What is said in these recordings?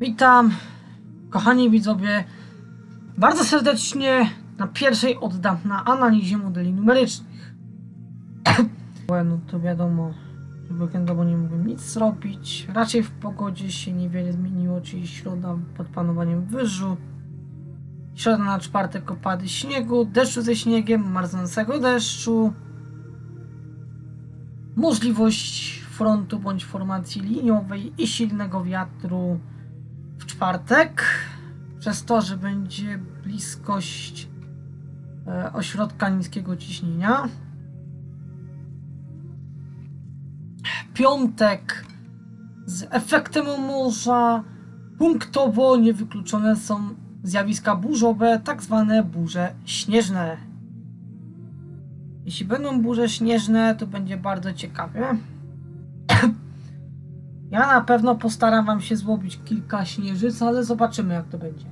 Witam, kochani widzowie, bardzo serdecznie na pierwszej od dawna analizie modeli numerycznych. no to wiadomo, że weekendowo nie mogłem nic zrobić. Raczej w pogodzie się niewiele zmieniło, czyli środa pod panowaniem wyżu. Środa na czwartek opady śniegu, deszczu ze śniegiem, marznącego deszczu. Możliwość frontu bądź formacji liniowej i silnego wiatru czwartek, przez to, że będzie bliskość e, ośrodka niskiego ciśnienia. Piątek z efektem morza. Punktowo niewykluczone są zjawiska burzowe, tak zwane burze śnieżne. Jeśli będą burze śnieżne, to będzie bardzo ciekawie. Ja na pewno postaram wam się złowić kilka śnieżyc, ale zobaczymy jak to będzie.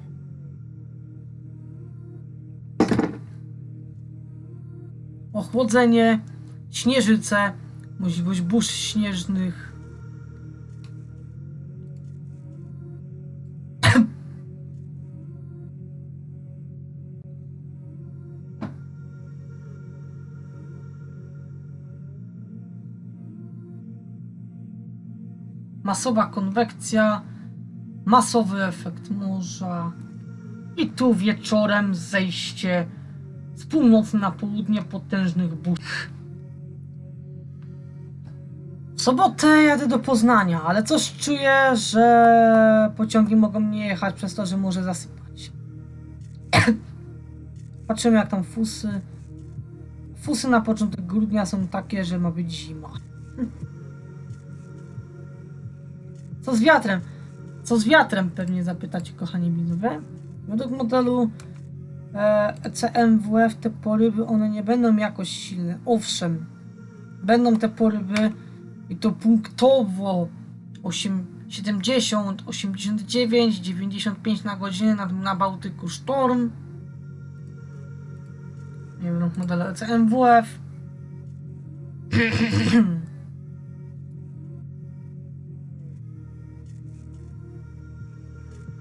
Ochłodzenie, śnieżyce, możliwość burz śnieżnych. Masowa konwekcja, masowy efekt morza i tu wieczorem zejście z północy na południe potężnych burz. W sobotę jadę do Poznania, ale coś czuję, że pociągi mogą nie jechać przez to, że może zasypać. Patrzymy jak tam fusy. Fusy na początek grudnia są takie, że ma być zima. Co z wiatrem? Co z wiatrem? Pewnie zapytacie, kochani widzowie. Według modelu e, ECMWF te porywy, one nie będą jakoś silne. Owszem, będą te porywy i to punktowo 8, 70, 89, 95 na godzinę na, na Bałtyku Sztorm. Nie wiem, modelu ECMWF.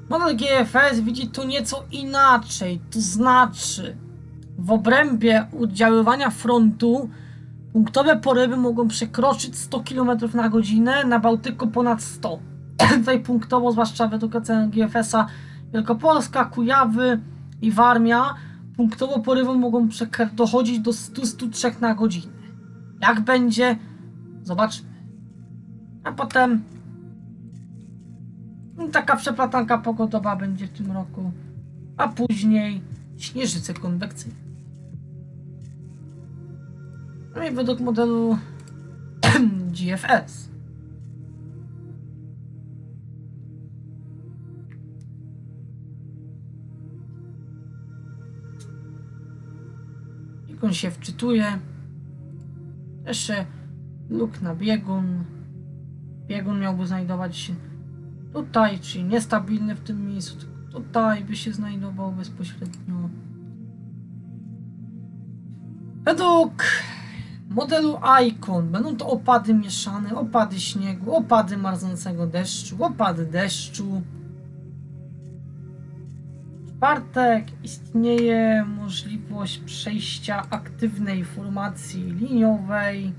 Model GFS widzi tu nieco inaczej, to znaczy w obrębie oddziaływania frontu punktowe porywy mogą przekroczyć 100 km na godzinę, na Bałtyku ponad 100. Tutaj punktowo, zwłaszcza według oceny GFS-a Wielkopolska, Kujawy i Warmia, punktowo porywy mogą dochodzić do 100-103 na godzinę. Jak będzie? Zobaczmy. A potem Taka przeplatanka pogodowa będzie w tym roku, a później śnieżyce konwekcyjne. No i według modelu GFS. Jak on się wczytuje. Jeszcze luk na biegun. Biegun miałby znajdować się tutaj, czyli niestabilny w tym miejscu, tutaj by się znajdował bezpośrednio. Według modelu Icon będą to opady mieszane, opady śniegu, opady marznącego deszczu, opady deszczu. Czwartek istnieje możliwość przejścia aktywnej formacji liniowej.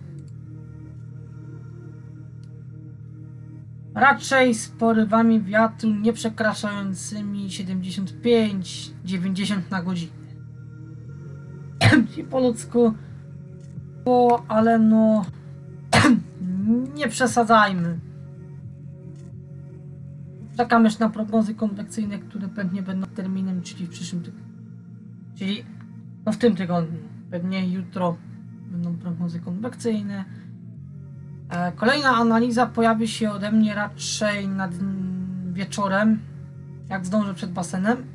Raczej z porywami wiatru nie przekraczającymi 75-90 na godzinę. Czyli po ludzku, było, ale no nie przesadzajmy. Czekam już na prognozy konwekcyjne, które pewnie będą terminem, czyli w przyszłym tygodniu. Czyli no w tym tygodniu. Pewnie jutro będą prognozy konwekcyjne. E, Kolejna analiza pojawi się ode mnie raczej nad wieczorem, jak zdążę przed basenem.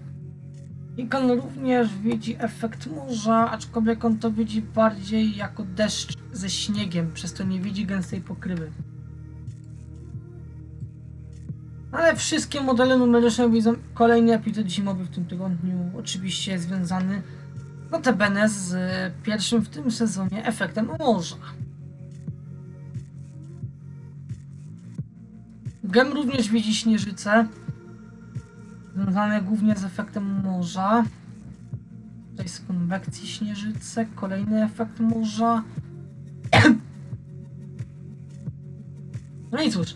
Ikon również widzi efekt morza, aczkolwiek on to widzi bardziej jako deszcz ze śniegiem, przez to nie widzi gęstej pokrywy. Ale wszystkie modele numeryczne widzą kolejny epizod zimowy w tym tygodniu, oczywiście związany notabene z pierwszym w tym sezonie efektem morza. Gem również widzi śnieżycę. związane głównie z efektem morza. Tutaj z konwekcji śnieżycy, kolejny efekt morza. No i cóż,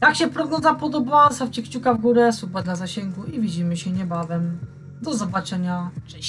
jak się prognoza podobała, stawcie kciuka w górę, suba dla zasięgu i widzimy się niebawem. Do zobaczenia, cześć!